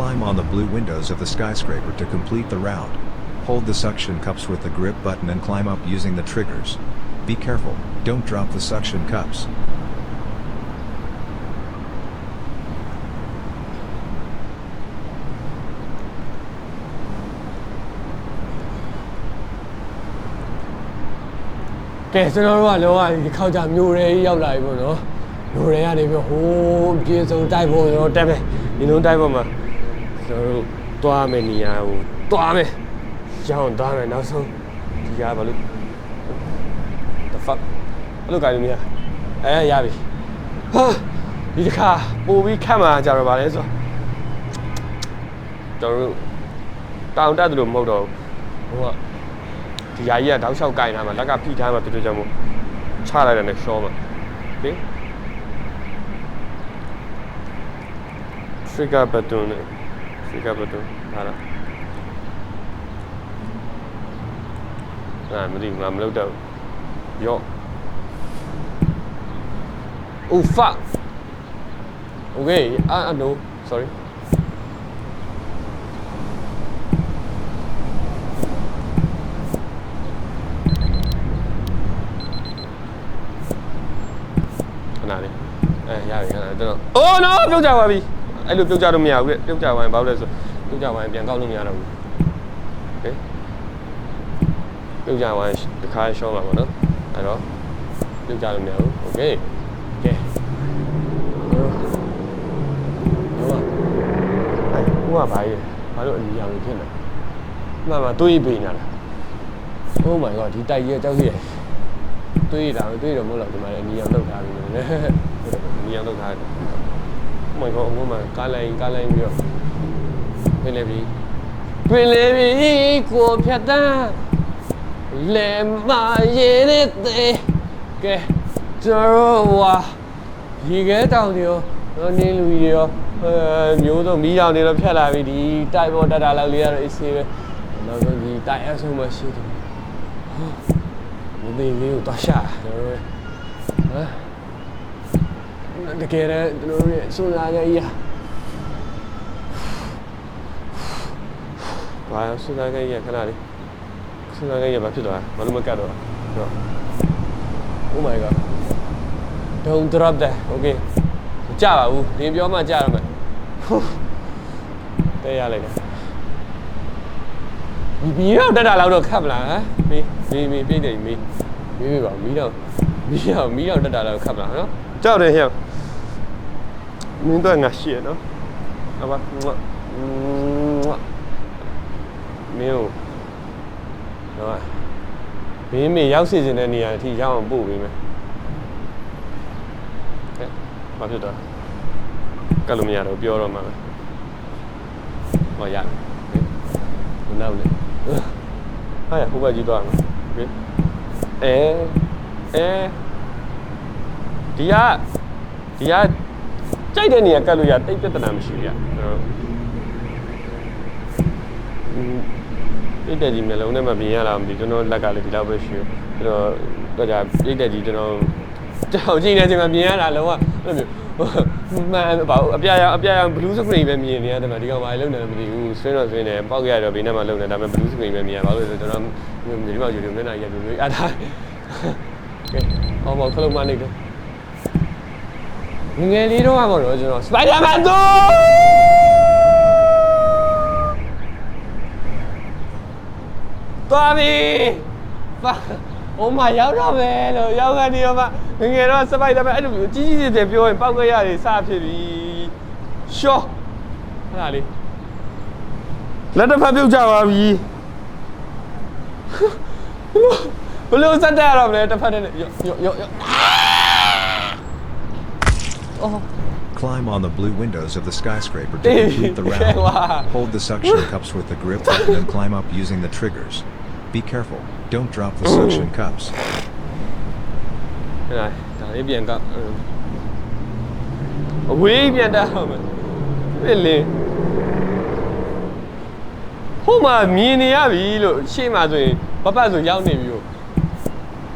Climb on the blue windows of the skyscraper to complete the route. Hold the suction cups with the grip button and climb up using the triggers. Be careful, don't drop the suction cups. ကဲကျွန်တော်တို့ကလောကဒီခောက်ကြမျိုးရဲကြီးရောက်လာပြီပေါ့နော်မျိုးရဲကနေပြီးဟိုးပြေဆုံးတိုက်ဖို့ကျွန်တော်တက်မယ်ဒီလုံးတိုက်ဖို့မှာ ကျွန်တော်တို့တွားမယ်နေရာကိုတွားမယ်ရောင်းတွားမယ်နောက်ဆုံးဒီကဘာလို့ the fuck ဘယ်လိုကြိုင်လို့မရအဲရပြီဟာဒီတစ်ခါပို့ပြီးခတ်မှာကြတော့ဗာလဲဆိုတော့ကျွန်တော်တို့တောင်တက်တယ်လို့မဟုတ်တော့ဘူးဟိုကဒီယာကြီးကတောက်လျှောက်ကင်ထားမှာလက်ကဖိထားမှာဖြစ်တဲ့ကြောင့်မို့ချလိုက်တယ်နဲ့ရှောမှာဟင် trigger button နဲ့ trigger button ဟာလားအာမသိဘူးငါမလုပ်တော့ဘူးယော Oh fuck Okay ah no sorry ခဏလေးအဲရပြီခဏကျွန်တော် Oh no ပြုတ်ကြပါပြီ အဲ့လိုပြုတ်ကြလို့မရဘူးတဲ့ပြုတ်ကြပါရင်ဘာလို့လဲဆိုပြုတ်ကြပါရင်ပြန်ကောက်လို့မရတော့ဘူးဟင်ပြုတ်ကြပါရင်တစ်ခါရှော့မှာပေါ့နော်အဲ့တော့ပြုတ်ကြလို့မရဘူး Okay ကဲဟိုကအဲ့ဟိုကဘာကြီးဘာလို့အနီရောင်ဖြစ်နေမှန်မှတွေးပေးနေတာ Oh my god ဒီတိုက်ရဲ့ကြောက်စီရယ်တွေးတာပဲတွေးတော့မဟုတ်တော့ဒီမှာလည်းနီအောင်လောက်ထားပြီလေနီအောင်လောက်ထားတယ်။ Oh my god အမမကားလိုင်းကားလိုင်းပြီးတော့ပင်လေပြီပင်လေပြီကိုဖြတ်တန်းလေမရဲတဲ့ကဲကျွန်တော်ဝါရေခဲတောင်တွေရောနေလူကြီးတွေရောအဲမျိုးစုံမီးတောင်တွေတော့ဖြတ်လာပြီဒီတိုက်ပေါ်တက်တာလောက်လေးရတော့အေးဆေးပဲနောက်ဆုံးဒီတိုက်အဆုံးမရှိတယ်မသေးလေးကိုသွားရှာကျွန်တော်တို့ဟမ် တကယ်လည်းကျွန်တော်တို့ရဲ့စွန့်စားကြကြီးဟာဘာစွန့်စားကြကြီးခဏလေးစွန့်စားကြကြီးဘာဖြစ်သွားလဲဘာလို့မကတ်တော့တော့ Oh my god don't drop that okay ကြပါဘူးနင်ပြောမှကြရမယ်တဲရလိုက်တယ်မီမီတော့တက်တာလောက်တော့ခတ်မလားဟမ်မီမီမီပြိတ်တယ်မီမီမီပါမီတော့မီတော့မီတော့တက်တာလောက်ခတ်မလားနော်ကြောက်တယ်ဟဲ့ မင်းတော့ငါရှိရနော်အဘမွတ်မွတ်မင်းတို့တော့မင်းမေရောက်စီစဉ်တဲ့နေရာအထိရောက်အောင်ပို့ပေးမယ်ဟဲ့ဘာဖြစ်တော့ကတ်လို့မရတော့ပြောတော့မှာပဲဟောရတယ်ဟဲ့နောက်လေ ဟာရဟိုဘက်ကြီးသွားမယ်โอเคအဲအဲဒီကဒီက ကြိုက်တဲ့နေရာကတ်လို့ရတိတ်ပြဿနာမရှိဘူးရအဲ့တော့ပြိတ္တကြီးမျိုးလုံးနဲ့မမြင်ရလားမသိကျွန်တော်လက်ကလည်းဒီလောက်ပဲရှိဘူးအဲ့တော့တော့じゃပြိတ္တကြီးကျွန်တော်ကြောက်ကြည့်နေချိန်မှာမြင်ရတာလုံးဝအဲ့လိုမျိုးမှန်ပါဘူးအပြာရောင်အပြာရောင် blue screen ပဲမြင်နေရတယ်မှာဒီကောင်ဘာလုံးနေလဲမသိဘူး screen တော့ screen တယ်ပေါက်ရတော့ဘေးနဲ့မှလုံးနေဒါပေမဲ့ blue screen ပဲမြင်ရပါလို့ဆိုကျွန်တော်ဒီမှာယူနေမျက်နှာရက်ပြီးအားထားကဲအော်မောခလုံးမနေတယ် ငငယ်လေးတော့ကပေါ့နော်ကျွန်တော် Spider-Man 2သွားပြီပါ Oh my ရောက်တော့မယ်လို့ရောက်ကနေတော့မှငငယ်တော့ Spider-Man အဲ့လိုကြီးကြီးကျယ်ကျယ်ပြောရင်ပောက်ကရတွေစဖြစ်ပြီရှော့ဟဲ့လားလေလက်တစ်ဖက်ပြုတ်ကြပါပြီဘလို့စက်တက်ရတော့မလဲတစ်ဖက်နဲ့ရောရောရော ရောအော် Climb on the blue windows of the skyscraper to Hey, complete the wow. route. Hold the suction cups with the grip button and climb up using the triggers. Be careful, don't drop the suction cups. ဟဲ့လားဒါလေးပြန်ကအဝေးပြန်တက်အောင်မယ်ပြစ်လေဟိုမှာမြင်နေရပြီလို့ရှေ့မှာဆိုရင်ပပတ်ဆိုရောက်နေပြီလို့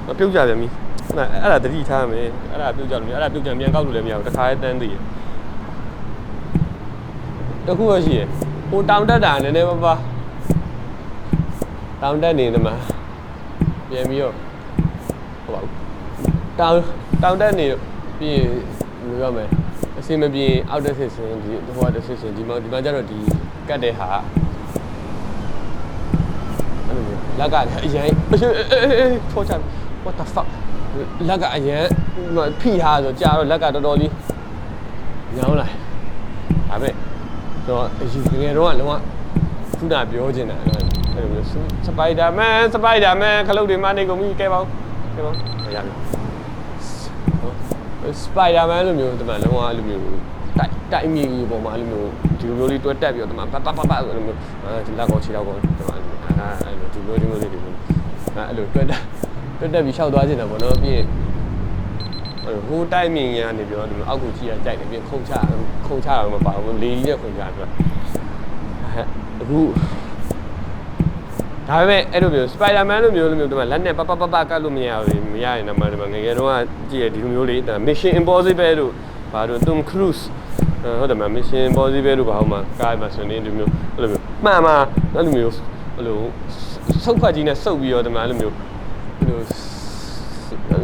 မပြုတ်ကြပြန်ပြီ အဲ့ဒါအဲ့ဒါတတိထားမယ်အဲ့ဒါပြုတ်ကြလို့မရအဲ့ဒါပြုတ်ကြပြန်ကောက်လို့လည်းမရဘူးတခါရဲတန်းသေးရတစ်ခုတော့ရှိရယ်ဟိုတောင်တက်တာနည်းနည်းပါးပါတောင်တက်နေတယ်မှာပြန်ပြီးတော့ဟိုပါဘူးတောင်တောင်တက်နေတော့ပြီးရင်ဘယ်လိုပြောမလဲအစင်မပြေရင်အောက်တက်ဆစ်စင်ဒီဟိုကတက်ဆစ်စင်ဒီမှာဒီမှာကျတော့ဒီကတ်တဲ့ဟာအဲ့လိုမျိုးလက်ကလည်းအရင်ထောချ what the fuck လက်ကအရင်ဟိုမှာဖိထားဆိုကြာတော့လက်ကတော်တော်လေးညောင်းလာဒါပဲတော့အရင်ငယ်တော့ကလုံးဝခုနပြောချင်တာအဲ့လိုမျိုးစပိုက်ဒါမန်စပိုက်ဒါမန်ခလုတ်တွေမနေကုန်ပြီကဲပါဦးကဲပါဦးရပြီစပိုက်ဒါမန်လိုမျိုးဒီမှာလုံးဝအဲ့လိုမျိုးတိုက်တိုက်မြေကြီးပေါ်မှာအဲ့လိုမျိုးဒီလိုမျိုးလေးတွဲတက်ပြီးတော့ဒီမှာပတ်ပတ်ပတ်ပတ်အဲ့လိုမျိုးအဲဒီလက်ကောခြေတော့ကောဒီမှာအာအဲ့လိုဒီလိုဒီလိုလေးဒီလိုအဲ့လိုတွဲတက် တွဲတက်ပြီးရှောက်သွားနေတာပေါ့နော်ပြီးရင်အဲ့ဟိုတိုက်မြင်ရနေပြောဒီမှာအောက်ကိုကြည့်ရကြိုက်တယ်ပြီးခုံချခုံချတော့မပါဘူးလေကြီးနဲ့ခုံချပြဟဲ့အခုဒါပေမဲ့အဲ့လိုမျိုးစပိုင်ဒါမန်လိုမျိုးလိုမျိုးဒီမှာလက်နဲ့ပပပပကတ်လို့မရဘူးမရရင်တော့ဒီမှာငယ်ငယ်တုန်းကကြည့်ရဒီလိုမျိုးလေးဒါ Mission Impossible တို့ဘာလို့ Tom Cruise ဟုတ်တယ်မ Mission Impossible တို့ဘာဟုတ်မှာကားမှာဆိုနေဒီမျိုးအဲ့လိုမျိုးမှန်မှာအဲ့လိုမျိုးအဲ့လိုဆုပ်ခွက်ကြီးနဲ့စုပ်ပြီးတော့ဒီမှာအဲ့လိုမျိုးအဲ့ လို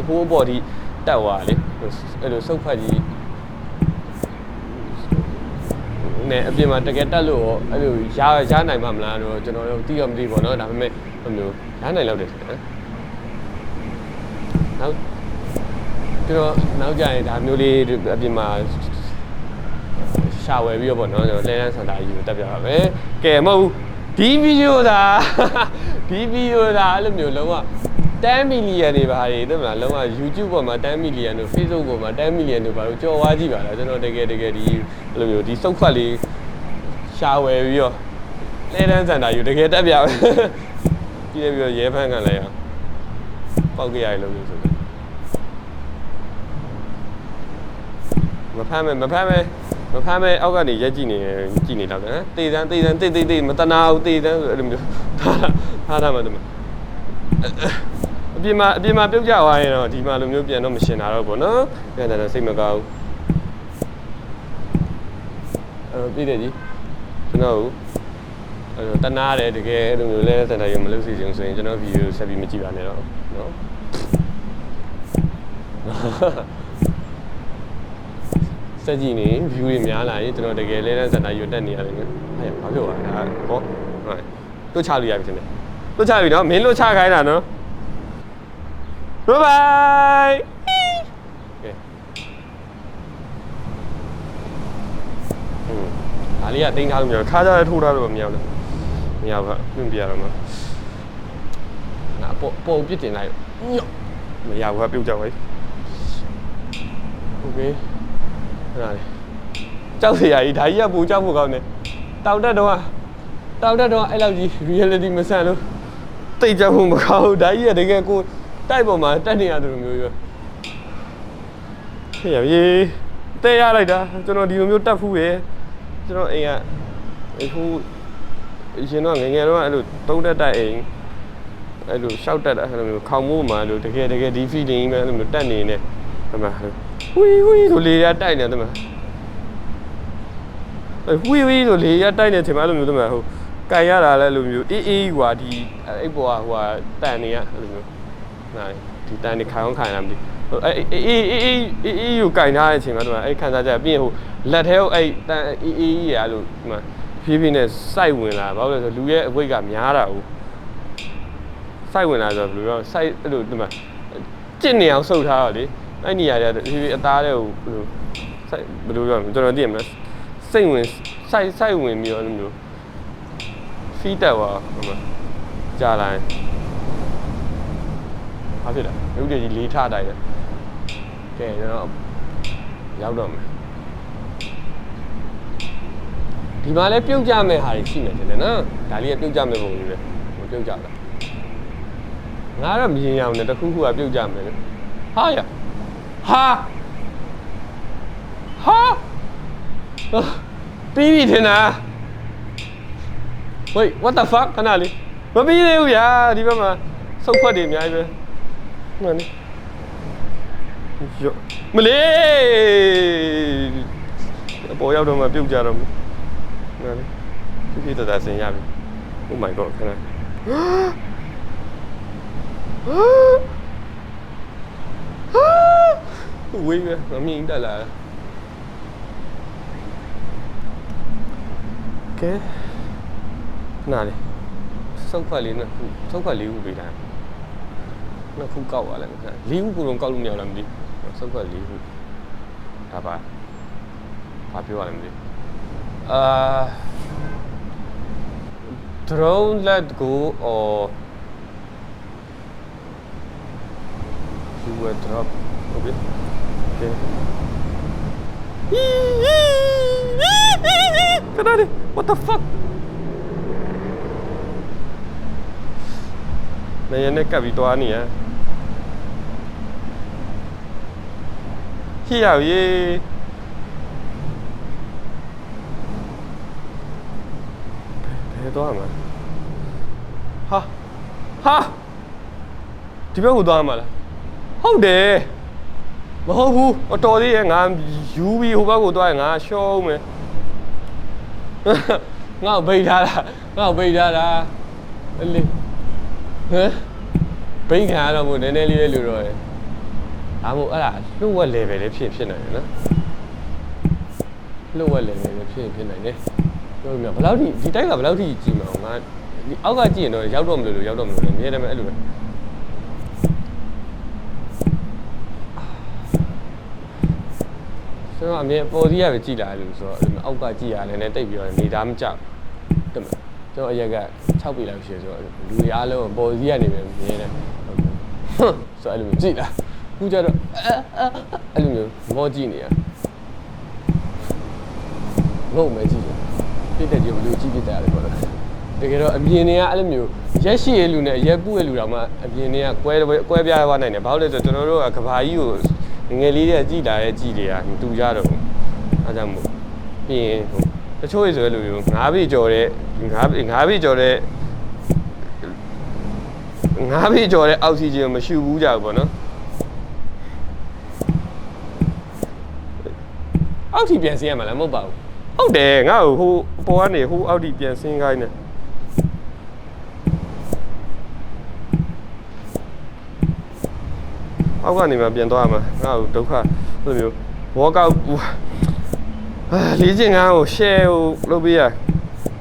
ဟိုးဘော်ဒီတက်သွားလေအဲ့လိုဆုပ်ခွက်ကြီးနဲ့အပြင်မှာတကယ်တက်လို့ရောအဲ့လိုရရနိုင်မှာမလားတော့ကျွန်တော်တို့သိရမသိဘူးပေါ့နော်ဒါပေမဲ့အဲ့လိုရနိုင်လောက်တယ်ထင်တယ်နောက်ကျွန်တော်နောက်ကြရင်ဒါမျိုးလေးအပြင်မှာရှာဝယ်ပြီးတော့ပေါ့နော်ကျွန်တော်လဲလန်းစန်တာကြီးကိုတက်ပြပါမယ်ကဲမဟုတ်ဘူးဒီဗီဒီယိုသာဒီဗီဒီယိုသာအဲ့လိုမျိုးလုံးဝ 10 million တွေပါတွေတဲ့မလားလုံးဝ YouTube ပေါ်မှာ10 million တို့ Facebook ပေါ်မှာ10 million တို့ပါလို့ကြော်ဝါးကြည့်ပါလားကျွန်တော်တကယ်တကယ်ဒီအဲ့လိုမျိုးဒီစုပ်ခွက်လေးရှာဝယ်ပြီးတော့လဲတန်းစန်တာယူတကယ်တက်ပြပဲပြီးတယ်ပြီးတော့ရဲဖန်းခံလိုက်အောင်ပောက်ကြရလို့လို့ဆိုတော့မဖမ်းမယ်မဖမ်းမယ်မဖမ်းမယ်အောက်ကနေရက်ကြည့်နေကြည့်နေတော့တယ်တေးတန်းတေးတန်းတေးတေးတေးမတနာဘူးတေးတန်းအဲ့လိုမျိုးထားထားမှတမ အပြင်မှာအပြင်မှာပြုတ်ကြသွားရင်တော့ဒီမှာလိုမျိုးပြန်တော့မရှင်တာတော့ပေါ့နော်ပြန်တယ်စိတ်မကောင်းဘူးအဲ့တော့ပြည့်တယ်ကြီးကျွန်တော်အဲ့တော့တနာတယ်တကယ်အဲ့လိုမျိုးလဲစင်တာရုံမလုပ်စီချင်ဆိုရင်ကျွန်တော်ဗီဒီယိုဆက်ပြီးမကြည့်ပါနဲ့တော့နော်စက်ကြည့်နေ view တွေများလာရင်ကျွန်တော်တကယ်လဲတဲ့စက်တာရွတ်တက်နေရတယ်နော်။အဲ့ဘာဖြစ်သွားလဲ။ဟော။ဟုတ်။တွတ်ချလို့ရပြီထင်တယ်။တွတ်ချပြီနော်။မင်းလွတ်ချခိုင်းတာနော်။ Bye bye ။ကဲ။ဟွန်း။ဒါလေးကတင်းထားလို့မရဘူး။ခါကြရထိုးထားလို့မရဘူးလား။မရဘူး။ပြင်ပြရတော့မှာ။ငါပေါ်ပေါ်ပြစ်တင်လိုက်။ညော့။မရဘူးကပြုတ်ကြပါ့။ Okay ။အဲ့ဒါလေကြောက်စရာကြီးဒါကြီးကပူကြောက်ဖို့ကောင်းတယ်တောက်တက်တော့တောက်တက်တော့အဲ့လောက်ကြီး reality မဆန်လို့တိတ်ကြောက်ဖို့မကောင်းဘူးဒါကြီးကတကယ်ကို တိုက်ပေါ်မှာတက်နေရတယ်လို့မျိုးရောဟေ့ရပြီတဲရလိုက်တာကျွန်တော်ဒီလိုမျိုးတက်ဖူးရယ်ကျွန်တော်အိမ်ကအခုရှင်တော့ငယ်ငယ်တော့အဲ့လိုတုံးတက်တိုက်အိမ်အဲ့လိုရှောက်တက်တာအဲ့လိုမျိုးခေါင်းမိုးမှာအဲ့လိုတကယ်တကယ်ဒီ feeling ပဲအဲ့လိုမျိုးတက်နေနေဟိုမှာဝီဝီဆိုလေရတိုက်နေတယ်မှာဝီဝီဆိုလေရတိုက်နေတယ်မှာအဲ့လိုမျိုးတမှာဟိုကန်ရတာလည်းအဲ့လိုမျိုးအေးအေးကွာဒီအဲ့ပေါ်ကဟိုဟာတန်နေရအဲ့လိုမျိုး နားဒီတန်နေခိုင်အောင်ခိုင်လာမသိဟိုအေးအေးအေးအေးအေးအေးကိုကန်ထားတဲ့အချိန်မှာတမှာအဲ့ခန်းစားချက်ပြီးရင်ဟိုလက်ထဲကိုအဲ့တန်အေးအေးကြီးရအဲ့လိုဒီမှာဖြည်းဖြည်းနဲ့စိုက်ဝင်လာဘာလို့လဲဆိုလူရဲ့အဝိတ်ကများတာဟုတ်စိုက်ဝင်လာဆိုဘယ်လိုလဲစိုက်အဲ့လိုဒီမှာကျင့်နေအောင်ဆုပ်ထားတော့လေအဲ့နေရာတွေဒီအသားတဲ့ဟိုဘယ်လိုစိုက်ဘယ်လိုပြောမလဲကျွန်တော်သိရမလားစိတ်ဝင်စိုက်စိုက်ဝင်ပြီးတော့အဲ့လိုမျိုးဖီးတက်သွားဟိုမှာကြာလာရင် ဘာဖြစ်လဲရုပ်တည်ကြီးလေးထတိုက်တယ်ကဲကျွန်တော်ရောက်တော့မယ်ဒီမှာလည်းပြုတ်ကြမဲ့ဟာတွေရှိနေတယ်နော်ဒါလေးကပြုတ်ကြမဲ့ပုံကြီးပဲဟိုပြုတ်ကြတာငါတော့မြင်ရအောင်နဲ့တခုခုကပြုတ်ကြမယ်လေဟာရဟာဟာပြီးပြီထင်တာ wait what the fuck ခဏလေးမပြီးသေးဘူးဗျာဒီဘက်မှာစုပ်ခွက်တွေအများကြီးပဲ မှန်နေရောမလေးအပေါ်ရောက်တော့မှပြုတ်ကြတော့မယ်နော်လေပြပြတတဆင်ရပြီ Oh my god ခဏဝေးပဲမမြင်တက်လာကဲနားလေစောက်ခွက်လေးနှစ်ခုစောက်ခွက်လေးခုပေးထား နှစ်ခုကောက်ပါလိုက်ခဏလေးခုကိုတော့ကောက်လို့မရဘူးလားမသိဘူးစောက်ခွက်လေးခုဒါပါဘာပြောရလဲမသိဘူးအာ drone let go or you will drop okay okay ခဏလေး what the fuck နေရနဲ့ကပ်ပြီးတွားနေရ ဟိရရေဘယ်တော့မှာဟာဟာဒီဘက်ကိုသွားမှာလားဟုတ်တယ်မဟုတ်ဘူးအတော်သေးရဲ့ငါယူပြီးဟိုဘက်ကိုသွားရင်ငါရှောင်းမယ်ငါ့ကိုပိတ်ထားတာငါ့ကိုပိတ်ထားတာအလေးဟမ်ပိတ်ခံရတော့မို့နည်းနည်းလေးပဲလူတော့တယ် အားမို့အဲ့ဒါလှုပ်ဝက် level လေးဖြစ်ဖြစ်နိုင်တယ်နော်လှုပ်ဝက် level လေးဖြစ်ဖြစ်နိုင်တယ်ပြောလို့မရဘယ်လောက်ထိဒီတိုက်ကဘယ်လောက်ထိကြီးမအောင်ငါဒီအောက်ကကြည့်ရင်တော့ရောက်တော့မလို့လို့ရောက်တော့မလို့လည်းမြဲတယ်မဲ့အဲ့လိုပဲကျွန်တော်အမြဲပေါ်စီးရပဲကြည်လာတယ်လို့ဆိုတော့အဲ့လိုမျိုးအောက်ကကြည်ရတယ်နဲ့တိတ်ပြီးတော့နေသားမကြောက်တက်မလားကျွန်တော်အရက်က6ပြီလောက်ရှိဆိုတော့လူတွေအားလုံးပေါ်စီးရနေပဲမြဲတယ်ဟုတ်ကဲ့ဟွန်းဆိုအဲ့လိုမျိုးကြည်လာ ခုကျတော့အဲအဲအဲ့လိုမျိုးမောကြည့်နေရငုံမဲကြည့်တယ်တိတ်တက်ကြီးဘယ်လိုကြည့်ပြတယ်လဲပေါ့နော်တကယ်တော့အမြင်တွေကအဲ့လိုမျိုးရက်ရှိရဲ့လူနဲ့ရက်ပူရဲ့လူတောင်မှအမြင်တွေကကွဲကွဲပြားသွားနိုင်တယ်ဘာလို့လဲဆိုတော့ကျွန်တော်တို့ကကဘာကြီးကိုငငယ်လေးတွေကကြည်လာတဲ့ကြည်တွေကမတူကြတော့ဘူးအဲကြောင့်မို့ပြီးရင်ဟိုတချို့ရေဆိုတဲ့လူမျိုး၅ပြီကျော်တဲ့၅ပြီ၅ပြီကျော်တဲ့ငါးပြီကျော်တဲ့အောက်ဆီဂျင်မရှိဘူးကြဘူးပေါ့နော် အောက်ဆီပြန်ဆင်းရမှာလားမဟုတ်ပါဘူးဟုတ်တယ်ငါ့ကိုဟိုအပေါ်ကနေဟိုအောက်ထိပြန်ဆင်းခိုင်းတယ်အောက်ကနေမှပြန်သွားမှာငါ့ကိုဒုက္ခအဲ့လိုမျိုး workout အာလေးကျင်ငန်းကို share ကိုလုပ်ပေးရ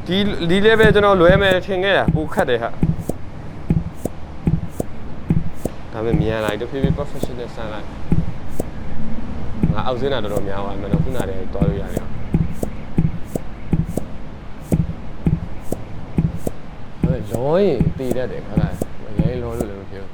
ဒီဒီ level ကျွန်တော်လွဲမယ်ထင်ခဲ့တာပိုခတ်တယ်ဟာဒါပေမဲ့မြန်လိုက်တဖြည်းဖြည်း professional ဆန်လိုက်ငါ အောက်စင်းတာတော်တော်များသွားမယ်နော်ခုနတည်းတွားလို့ရတယ်ဟဲ့လောရင်တည်တတ်တယ်ခါလာအရင်လောလို့လည်းမပြော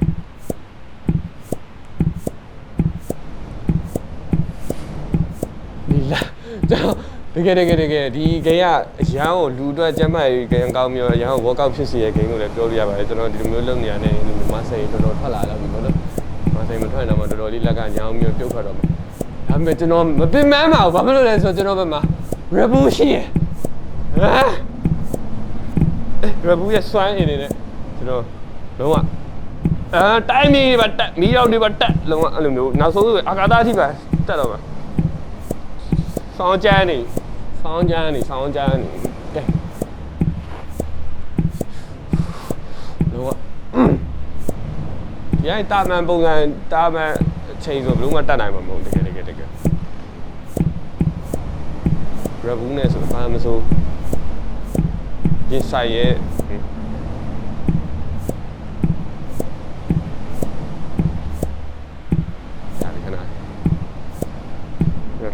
ဒီလာကျွန်တော်တကယ်တကယ်တကယ်ဒီဂိမ်းကအရန်ကိုလူအတွက်ကျမ်းမာရေးဂိမ်းကောင်းမျိုးအရန်ကို workout ဖြစ်စီရဲ့ဂိမ်းလို့လည်းပြောလို့ရပါတယ်ကျွန်တော်ဒီလိုမျိုးလုပ်နေရတဲ့ဒီလိုမဆိတ်တော်တော်ထွက်လာတော့ပြီဘောလို့မဆိတ်မထွက်တော့မှတော်တော်လေးလက်ကညောင်းမျိုးပြုတ်ထွက်တော့မှာဒါ ပေမဲ့ကျွန်တော်မပင်ပန်းပါဘူးဘာဖြစ်လို့လဲဆိုတော့ကျွန်တော်ဘက်မှာ rebel ရှိရဟမ် rebel ရဲ့စွမ်းအင်နေနဲ့ကျွန်တော်လုံးဝအဲတိုင်းမီပါတက်မီရောက်တွေပါတက်လုံးဝအဲ့လိုမျိုးနောက်ဆုံးဆိုအာကာသအထိပါတက်တော့မှာဆောင်းကျန်းနေဆောင်းကျန်းနေဆောင်းကျန်းနေကဲလောကဒီအိုင်တာမန်ပုံစံတာမန်အချိန်ဆိုဘယ်လို့မှတတ်နိုင်မှာမဟုတ်တကယ်တကယ်တကယ် ရဘူးနဲ့ဆိုဘာမှမဆိုရင်ဆိုင်ရဲ့ဒါလည်းခဏ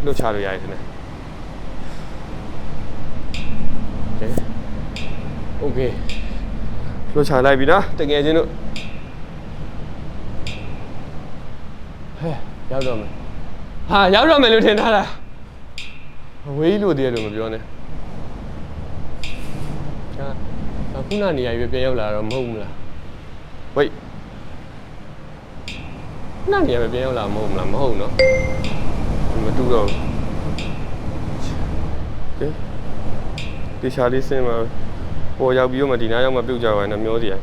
လှုပ်ချလို့ရတယ်ခဏ Okay လှုပ်ချလိုက်ပြီနော်တကယ်ချင်းတို့ဟဲ့ရောက်တော့မယ်ဟာရောက်တော့မယ်လို့ထင်ထားတာ ဝေးလို့တည်းလို့မပြောနဲ့ဟာအခုနနေရာရွေးပြန်ရောက်လာတော့မဟုတ်ဘူးလားဝိတ်ခုနနေရာပဲပြန်ရောက်လာမဟုတ်ဘူးလားမဟုတ်နော်မတူတော့ဘူးကဲတေချာလေးစင်းမှာပေါ်ရောက်ပြီးတော့မှဒီနားရောက်မှပြုတ်ကြပါနဲ့မျောစီရ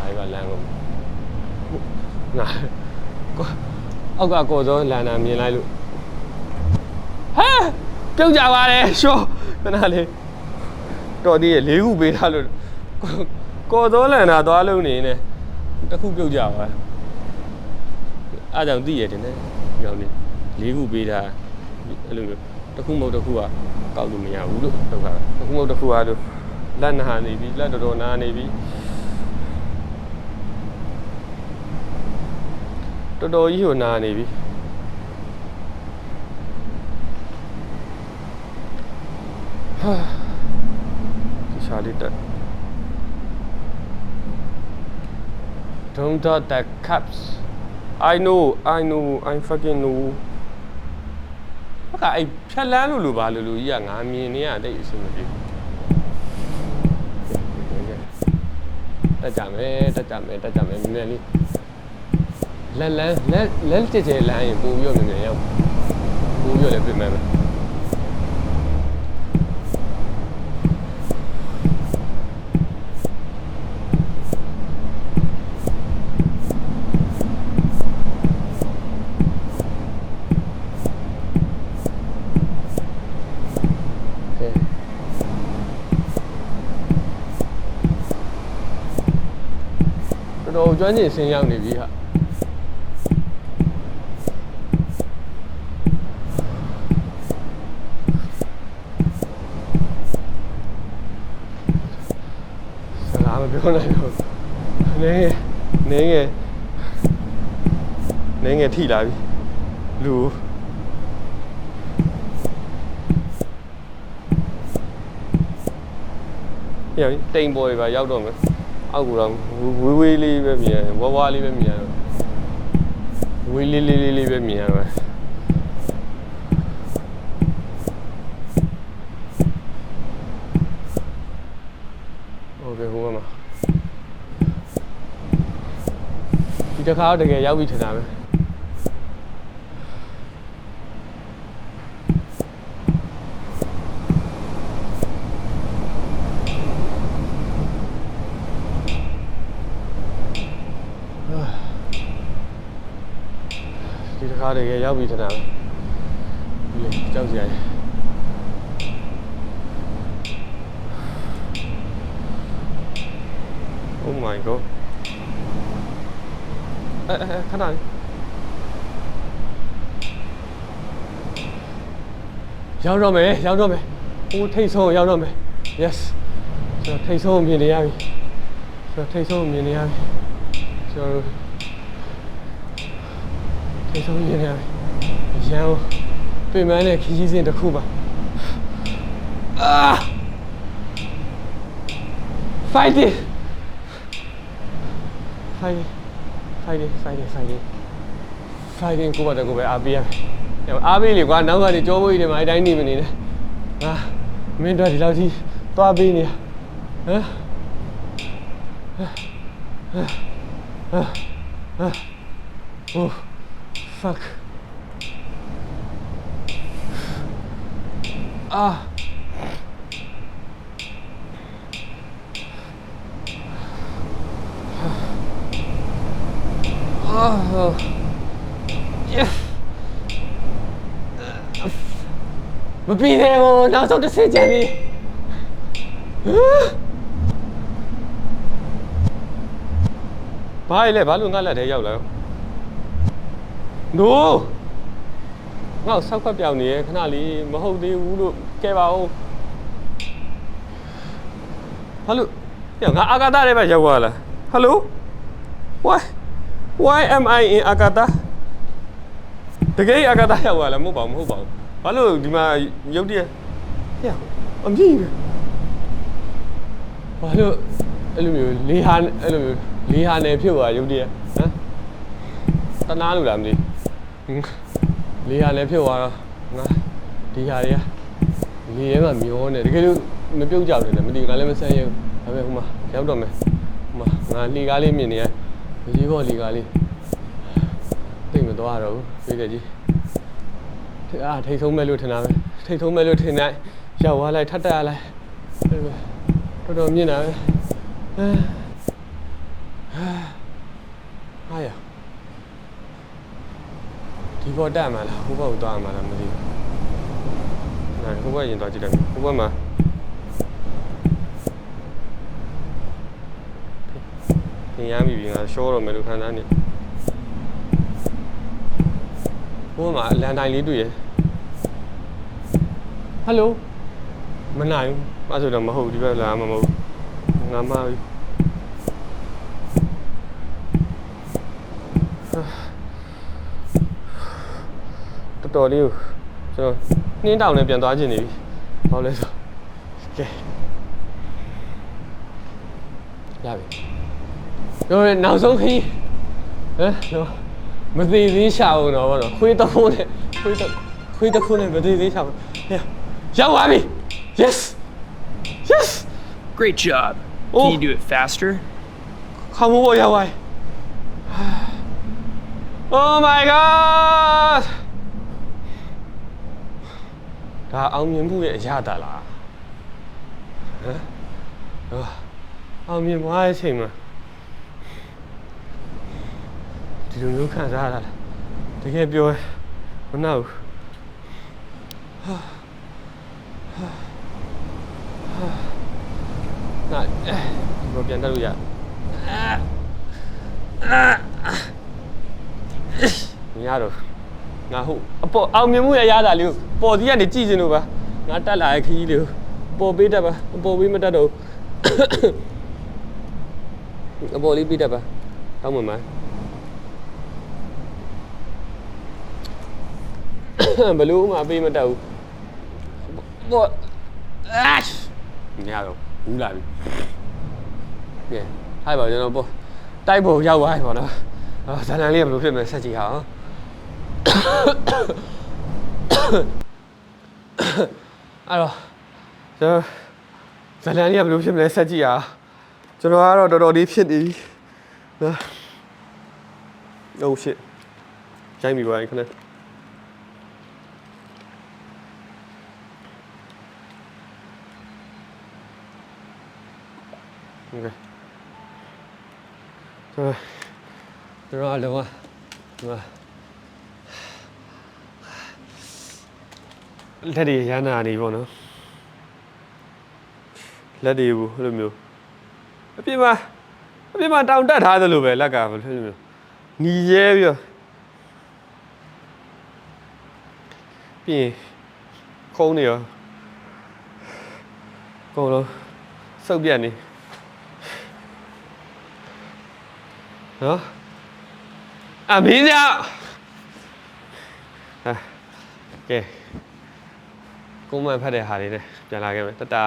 အိုင်ပါလမ်းကုန်နာကွာ အောက်ကကော်စောလန်နာမြင်လိုက်လို့ဟဲပြုတ်ကြပါတယ်ရှော့ခဏလေးတော်သေးရဲ့လေးခုပေးထားလို့ကော်စောလန်နာသွားလို့နေနေတစ်ခုပြုတ်ကြပါအားကြောင့်သိရတယ်နဲ့ဒီကောင်လေးလေးခုပေးထားအဲ့လိုမျိုးတစ်ခုမဟုတ်တစ်ခုကကောက်လို့မရဘူးလို့ဟုတ်ပါတစ်ခုမဟုတ်တစ်ခုကလို့လက်နာနေပြီလက်တော်တော်နာနေပြီ တော်တော်ကြီးကိုနာနေပြီဟာဒီရှာလေးတက် Don't touch the cups I know I know I fucking know ဟာအဲ့ဖြက်လန်းလို့လို့ပါလို့လို့ကြီးကငါမြင်နေရတဲ့အိမ်စမပြေတက်ကြမယ်တက်ကြမယ်တက်ကြမယ်မြင်မြင်လေး လန်လန်လက်လက်ကျကျလမ်းရင်ပို့ပြီးတော့ငငယ်ရောက်ပို့ပြီးတော့လည်းပြင်မယ်တော်ကျွမ်းကျင်ဆင်းရောက်နေပြီဟာ မပြောနိုင်တော့နေနေငယ်နေငယ်ထိလာပြီလူညတိမ်ပေါ်တွေပါရောက်တော့မယ်အောက်ကတော့ဝေးဝေးလေးပဲမြင်ရတယ်ဝါးဝါးလေးပဲမြင်ရတော့ဝေးလေးလေးလေးလေးပဲမြင်ရတော့ တစ်ခါတော့တကယ်ရောက်ပြီထင်တာပဲဒီတစ်ခါတကယ်ရောက်ပြီထင်တာပဲဒီလေကြောက်စရာကြီး Oh my god အဲအဲခဏလေးရောက်တော့မယ်ရောက်တော့မယ်ဟိုထိတ်ဆုံးရောက်တော့မယ် yes ကျွန်တော်ထိတ်ဆုံးကိုမြင်နေရပြီကျွန်တော်ထိတ်ဆုံးကိုမြင်နေရပြီကျွန်တော်တို့ထိတ်ဆုံးမြင်နေရပြီရန်ကိုပြင်ပန်းတဲ့ခရီးစဉ်တစ်ခုပါအာ fighting fighting fighting fighting fighting fighting ကိုပါတကိုပဲအားပေးရမယ်အားပေးလေကွာနောက်ကနေကြောဖို့ကြီးတွေမှာအတိုင်းနေမနေနဲ့ငါမင်းတို့ဒီလောက်ကြီးသွားပေးနေဟမ်ဟို fuck အာ Oh. Yeah. မပြီးသေးဘူးနောက်ဆုံးတစ်ဆင့်ကြံပြီဘာလဲဘာလို့ငါလက်ထဲရောက်လာ။ No ငါ့ကိုဆောက်ခွက်ပြောင်နေရခဏလေးမဟုတ်သေးဘူးလို့ကဲပါဦး။ဘာလို့ညငါအာဂါတာထဲမှာရောက်သွားလား။ Hello Why Why am I in Akata တကယ် Akata ရောက်သွားလားမဟုတ်ပါဘူးမဟုတ်ပါဘူးဘာလို့ဒီမှာရုပ်တရက်ဟဲ့အမြင့်ပဲဘာလို့အဲ့လိုမျိုးလေးဟာအဲ့လိုမျိုးလေးဟာနယ်ဖြစ်သွားရုပ်တရက်ဟမ်တနာလို့လားမသိဘူးလေးဟာနယ်ဖြစ်သွားတော့ငါဒီဟာတွေကလေးရဲမှာမျောနေတကယ်လို့မပြုတ်ကြဘူးလေမသိဘူးငါလည်းမဆန်းရဘူးဒါပေမဲ့ဟိုမှာရောက်တော့မယ်ဟိုမှာငါလီကားလေးမြင်နေရ ရေးဖို့လီကားလေးသိမသွားတော့ဘူးပြေးကြကြီးအာထိတ်ဆုံးမဲ့လို့ထင်တာပဲထိတ်ဆုံးမဲ့လို့ထင်လိုက်ရောက်သွားလိုက်ထပ်တက်ရလိုက်အဲ့ပဲတော်တော်မြင်တာပဲအဲဟာဟာရဒီဘောတက်မှာလားဟိုဘက်ကိုသွားမှာလားမသိဘူး။နာဟိုဘက်ရင်သွားကြည့်တယ်ဟိုဘက်မှာ င်ရမိပြီငါရှောတော့မယ်လို့ခံစားနေဟိုမှာလန်တိုင်းလေးတွေ့ရဟယ်လိုမနိုင်ဘူးအဲ့ဆိုတော့မဟုတ်ဘူးဒီဘက်လာမှာမဟုတ်ဘူးငါမှားပြီတော်တော်လေးကိုကျွန်တော်နှင်းတောင်နဲ့ပြန်သွားခြင်းနေပြီ။ဘာလို့လဲဆိုကဲရပြီ။ကျွန် တော်နောက်ဆုံးခရီးဟမ်တော့မသေးသေးရှာအောင်တော့ဗောနော်ခွေးတစ်ခုနဲ့ခွေးတစ်ခွေးတစ်ခုနဲ့မသေးသေးရှာအောင်ဟဲ့ရောက်ပါပြီ yes yes Great job. Oh. Can you do it faster? ခေါင်းမိုးရောက်ပါပြီ Oh my god ဒါအောင်မြင်မှုရဲ့အရသာလားဟမ်ဟောအောင်မြင်သွားတဲ့အချိန်မှာ ဒီလိုမျိုးခံစားရတာလားတကယ်ပြောရမနာဘူးဟာဟာဟာနာဒီလိုပြန်တက်လို့ရမရတော့ငါဟုတ်အပေါ်အောင်မြင်မှုရဲ့အရသာလေးကိုပေါ်ဒီကနေကြည့်စင်လို့ပါငါတက်လာတဲ့ခကြီးလေးကိုပေါ်ပေးတတ်ပါအပေါ်ပေးမတတ်တော့ဘူးအပေါ်လေးပေးတတ်ပါတောင်းမှန်ပါ ဘလို့မှပေးမတတ်ဘူးပေါ်အာရှမရတော့ဘူးလာပြီကဲဟိုက်ပါကျွန်တော်ပေါ်တိုက်ပေါ်ရောက်သွားပြီပေါ့နော်အာဇာလန်လေးကဘယ်လိုဖြစ်မလဲဆက်ကြည့်ဟာနော်အဲ့တော့ကျွန်တော်ဇလန်ကြီးကဘယ်လိုဖြစ်မလဲဆက်ကြည့်ရအောင်ကျွန်တော်ကတော့တော်တော်လေးဖြစ်နေပြီနော် Oh shit ရိုက်မိပါရင်ခဏ โอเคကျွန်တော်ကျွန်တော်အလုံးဝဒီမှာ လက်တွေရမ်းနာနေပေါ့နော်လက်တွေဘူးအဲ့လိုမျိုးအပြစ်မှာအပြစ်မှာတောင်တက်ထားသလိုပဲလက်ကဘယ်လိုမျိုးညီရဲပြီးတော့ပြီးရင်ခုံးနေရောအကုန်လုံးစုပ်ပြတ်နေ နော်အမင်းကြောင့်ဟာကဲကုန်းမှန်ဖတ်တဲ့ဟာလေးနဲ့ပြန်လာခဲ့မယ်တတာ